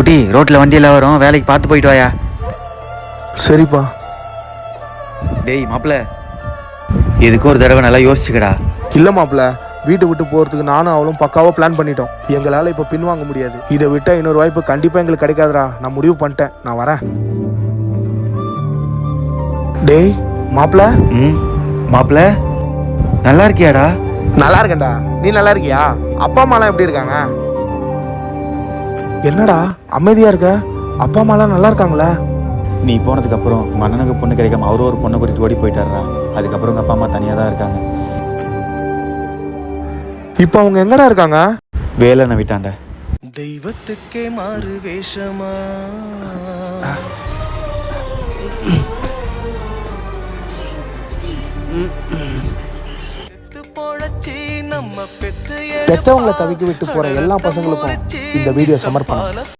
குட்டி ரோட்ல வண்டி எல்லாம் வரும். வேலைக்கு பார்த்து போயிட்டு வாயா. சரிப்பா. டேய் மாப்பிள. எதுக்கும் ஒரு தடவை நல்லா யோசிச்சுக்கடா. இல்லை மாப்பிள்ள வீட்டை விட்டு போகிறதுக்கு நானும் அவளும் பக்காவாக பிளான் பண்ணிட்டோம். எங்களால் இப்போ பின்வாங்க முடியாது. இதை விட்டால் இன்னொரு வாய்ப்பு கண்டிப்பாக எங்களுக்கு கிடைக்காதுடா. நான் முடிவு பண்ணிட்டேன். நான் வரேன். டேய் மாப்பிள்ள ம் மாப்பிள. நல்லா இருக்கியாடா? நல்லா இருக்கேன்டா. நீ நல்லா இருக்கியா? அப்பா அம்மாலாம் எப்படி இருக்காங்க? என்னடா அமைதியா இருக்க? அப்பா அம்மாலாம் நல்லா இருக்காங்களா? நீ போனதுக்கு அப்புறம் உங்க அண்ணனுக்கு பொண்ணு கிடைக்காம அவரும் ஒரு பொண்ணை கூட்டிட்டு ஓடி போயிட்டாருடா. அதுக்கப்புறம் உங்க அப்பா அம்மா தனியா தான் இருக்காங்க. இப்போ அவங்க எங்கடா இருக்காங்க? வேலை விட்டாண்ட தெய்வத்துக்கே மாறு வேஷமா? பெத்து பெத்தவங்களை தவிக்க விட்டு போற எல்லா பசங்களுக்கும் இந்த வீடியோ சமர்ப்பணம்.